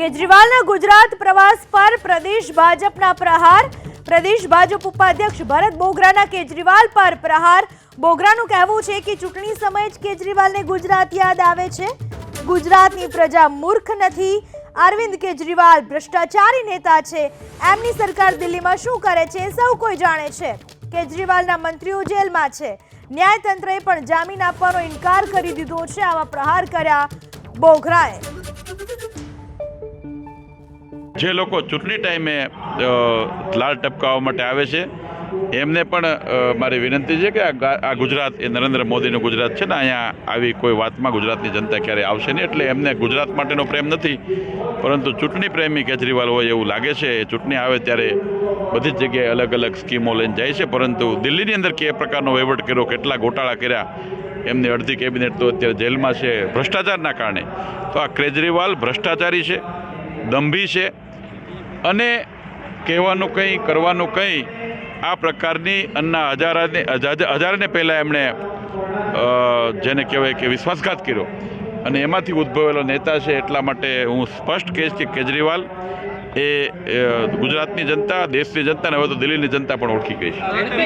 કેજરીવાલના ગુજરાત પ્રવાસ પર પ્રદેશ ભાજપના પ્રહાર. પ્રદેશ ભાજપ ઉપાધ્યક્ષ ભરત બોગરાના કેજરીવાલ પર પ્રહાર. બોગરાનું કહેવું છે કે ચૂંટણી સમયે જ કેજરીવાલને ગુજરાત યાદ આવે છે. ગુજરાતની પ્રજા મૂર્ખ નથી. અરવિંદ કેજરીવાલ ભ્રષ્ટાચારી નેતા છે. એમની સરકાર દિલ્હીમાં શું કરે છે સૌ કોઈ જાણે છે. કેજરીવાલના મંત્રીઓ જેલમાં છે. ન્યાયતંત્રએ પણ જામીન આપવાનો ઇનકાર કરી દીધો છે. આવા પ્રહાર કર્યા બોગરાએ. જે લોકો ચૂંટણી ટાઈમે લાલ ટપકાવવા માટે આવે છે, એમને પણ મારી વિનંતી છે કે આ ગુજરાત, એ નરેન્દ્ર મોદીનું ગુજરાત છે ને, અહીંયા આવી કોઈ વાતમાં ગુજરાતની જનતા ક્યારેય આવશે નહીં, એટલે એમને ગુજરાત માટેનો પ્રેમ નથી. પરંતુ ચૂંટણી પ્રેમી કેજરીવાલ હોય એવું લાગે છે ચૂંટણી આવે ત્યારે બધી જ જગ્યાએ અલગ અલગ સ્કીમો લઈને જાય છે, પરંતુ દિલ્હીની અંદર કે પ્રકારનો વહીવટ કર્યો, કેટલા ગોટાળા કર્યા, એમની અડધી કેબિનેટ તો અત્યારે જેલમાં છે, ભ્રષ્ટાચારના કારણે. તો આ કેજરીવાલ ભ્રષ્ટાચારી છે, દંભી છે અને કહેવાનું કંઈ, કરવાનું કંઈ, આ પ્રકારની અન્ના હજારાને હજા- હજારને પહેલાં એમણે જેને કહેવાય કે વિશ્વાસઘાત કર્યો. અને એમાંથી ઉદ્ભવેલો નેતા છે એટલા માટે હું સ્પષ્ટ કહીશ કે કેજરીવાલ એ ગુજરાતની જનતા, દેશની જનતા અને હવે તો દિલ્હીની જનતા પણ ઓળખી ગઈ છે.